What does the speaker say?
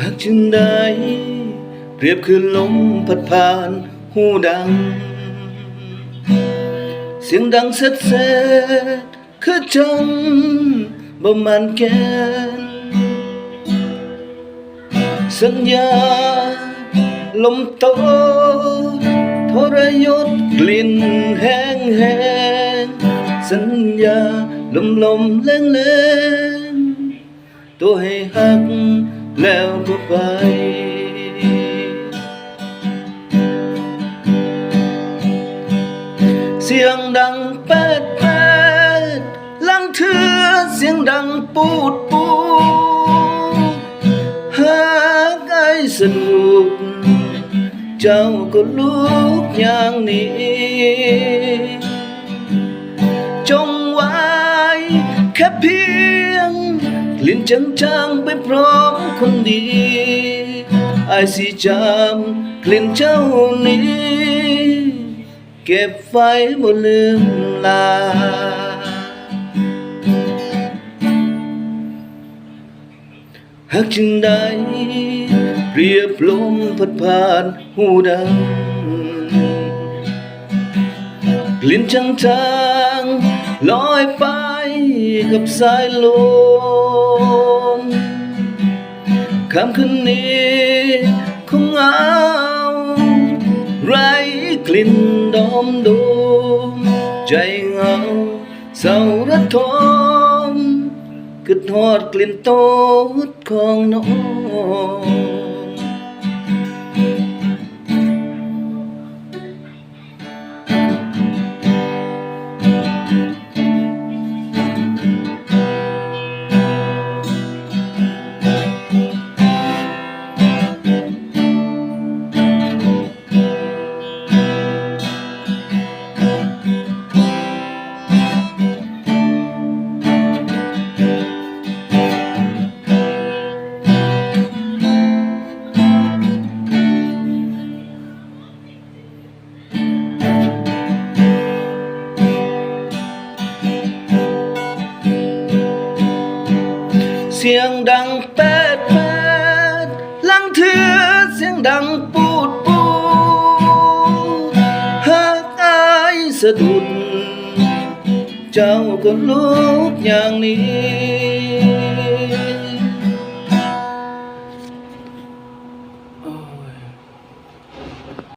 หากจึงได้เปรียบคือลมพัดผ่านหูดัง เสียงดังเซ็ดเซ็ดคือจังบ่มันแกนสัญญาลมโตทรยศกลิ่นแห้งแห้งสัญญาลมลมแรงแรงตัวให้หัก แล้วก็ไป เสียงดังแปดแปดลังเถือเสียงดังปูดปูดหากไอ้สนุกเจ้าก็ลุกอย่างนี้จงไว้แค่เพียงก ลิ่นจางไปพร้อมคนดีไอายสิจำกลิ่นเจ้านี้ เก็บไว้บ่ลืมลาหากจึงได้เปรียบลมพัดผ่านหูดังกลิ่นจางๆลอยไปกับสายลม คำคืนนี้คงเอาไรกลิ่นดอมดมใจเงาเศร้าระทมกึดทอดกลิ่นโตดของน้อง สียงดังแปดแปดลังเถือเสียงดังปูดปูหากอายสะดุด เจ้าก็ลุกอย่างนี้